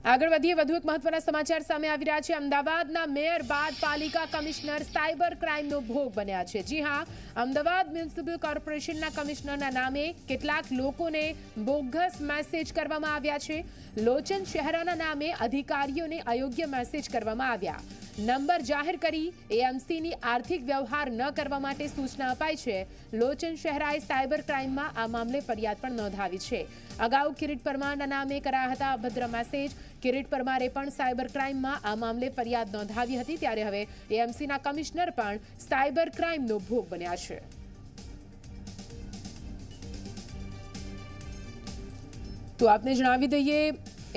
આગળ વધીએ, વધુ એક મહત્વના સમાચાર સામે આવી રહ્યા છે. અમદાવાદના મેયર, બાદ પાલિકા કમિશનર સાયબર ક્રાઇમનો ભોગ બન્યા છે. જી હા, અમદાવાદ મ્યુનિસિપલ કોર્પોરેશનના કમિશનરના નામે કેટલાક લોકોને બોગસ મેસેજ કરવામાં આવ્યા છે. લોચન શહેરાના નામે અધિકારીઓને અયોગ્ય મેસેજ કરવામાં આવ્યા. નંબર જાહેર કરી એએમસીની આર્થિક વ્યવહાર ન કરવા માટે સૂચના અપાઈ છે. લોચન શહેરાએ સાયબર ક્રાઇમમાં આ મામલે ફરિયાદ પણ નોંધાવી છે. અગાઉ કિરીટ પરમારના નામે કરાયા હતા અભદ્ર મેસેજ. કિરીટ પરમારે પણ સાયબર ક્રાઇમમાં આ મામલે ફરિયાદ નોંધાવી હતી, ત્યારે હવે એએમસીના કમિશનર પણ સાયબર ક્રાઇમનો ભોગ બન્યા છે. તો આપને જણાવી દઈએ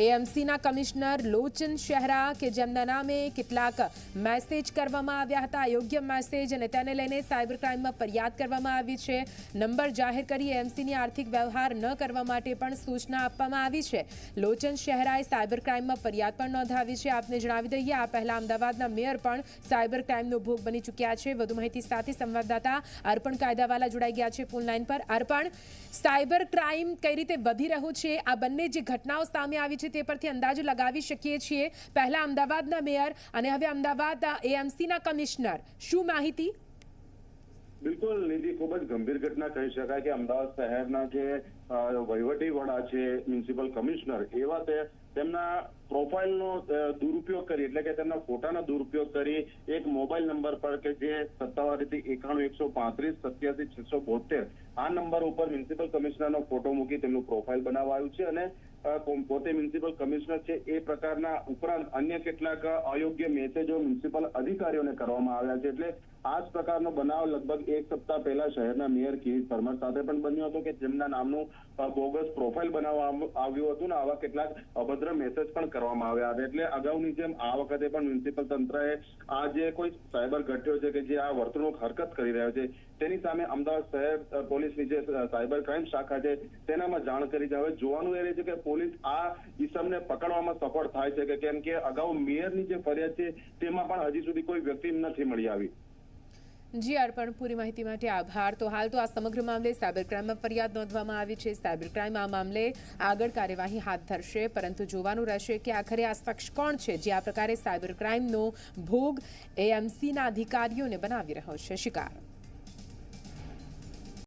એએમસીના કમિશનર લોચન શહેરા કે જેમના નામે કેટલાક મેસેજ કરવામાં આવ્યા હતા અયોગ્ય મેસેજ અને તેને લઈને સાયબર ક્રાઇમમાં ફરિયાદ કરવામાં આવી છે. નંબર જાહેર કરી એએમસીની આર્થિક વ્યવહાર ન કરવા માટે પણ સૂચના આપવામાં આવી છે. લોચન શહેરાએ સાયબર ક્રાઇમમાં ફરિયાદ પણ નોંધાવી છે. આપને જણાવી દઈએ, આ પહેલા અમદાવાદના મેયર પણ સાયબર ક્રાઇમનો ભોગ બની ચૂક્યા છે. વધુ માહિતી સાથે સંવાદદાતા અર્પણ કાયદાવાલા જોડાઈ ગયા છે ફોન લાઇન પર. અર્પણ, સાયબર ક્રાઇમ કઈ રીતે વધી રહ્યું છે? આ બંને જે ઘટનાઓ સામે આવી છે તે પરથી અંદાજો લગાવી શકીએ છીએ. પહેલા અમદાવાદના મેયર અને હવે અમદાવાદ એએમસીના કમિશનર. શું માહિતી? બિલકુલ નિધિ ખૂબ જ ગંભીર ઘટના કહી શકાય કે અમદાવાદ શહેરના જે વહીવટી વડા છે, મ્યુનિસિપલ કમિશનર, એવા તેમના પ્રોફાઇલનો દુરુપયોગ કરી, એટલે કે તેમના ફોટાનો દુરુપયોગ કરી, એક મોબાઈલ નંબર પર કે જે સત્તાવાર રીતે એકાણું, એકસો પાંત્રીસ, સત્યાસી, છસો બોતેર આ નંબર ઉપર મ્યુનિસિપલ કમિશનરનો ફોટો મૂકી તેમનું પ્રોફાઇલ બનાવાયું છે અને પોતે મ્યુનિસિપલ કમિશનર છે, એ પ્રકારના ઉપરાંત અન્ય કેટલાક અયોગ્ય મેસેજો મ્યુનિસિપલ અધિકારીઓને કરવામાં આવ્યા છે. એટલે આ જ પ્રકારનો બનાવ લગભગ એક સપ્તાહ પહેલા શહેરના મેયર કિરીટ પરમાર સાથે પણ બન્યો હતો કે જેમના નામનું બોગસ પ્રોફાઇલ બનાવવામાં આવ્યું હતું ને આવા કેટલાક અભદ્ર મેસેજ પણ કરવામાં આવ્યા હતા. એટલે અગાઉની જેમ આ વખતે પણ મ્યુનિસિપલ તંત્રએ આ જે કોઈ સાયબર ઘટ્યો છે કે જે આ વર્તણૂક હરકત કરી રહ્યો છે, તેની સામે અમદાવાદ શહેર પોલીસની જે સાયબર ક્રાઇમ શાખા છે, તેનામાં જાણ કરી છે. હવે જોવાનું એ રહે છે કે પોલીસ આ ઇસમને પકડવામાં સફળ થાય છે કે કેમ કે અગાઉ મેયરની જે ફરિયાદ છે, તેમાં પણ હજી સુધી કોઈ વ્યક્તિ નથી મળી આવી. જી, અર્પણ, પૂરી માહિતી માટે આભાર. તો હાલ તો આ સમગ્ર મામલે સાયબર ક્રાઇમમાં ફરિયાદ નોંધવામાં આવી છે. સાયબર ક્રાઇમ આ મામલે આગળ કાર્યવાહી હાથ ધરશે. પરંતુ જોવાનું રહેશે કે આખરે આ શખ્સ કોણ છે, જે આ પ્રકારે સાયબર ક્રાઇમનો ભોગ એએમસીના અધિકારીઓને બનાવી રહ્યો છે. શિકાર.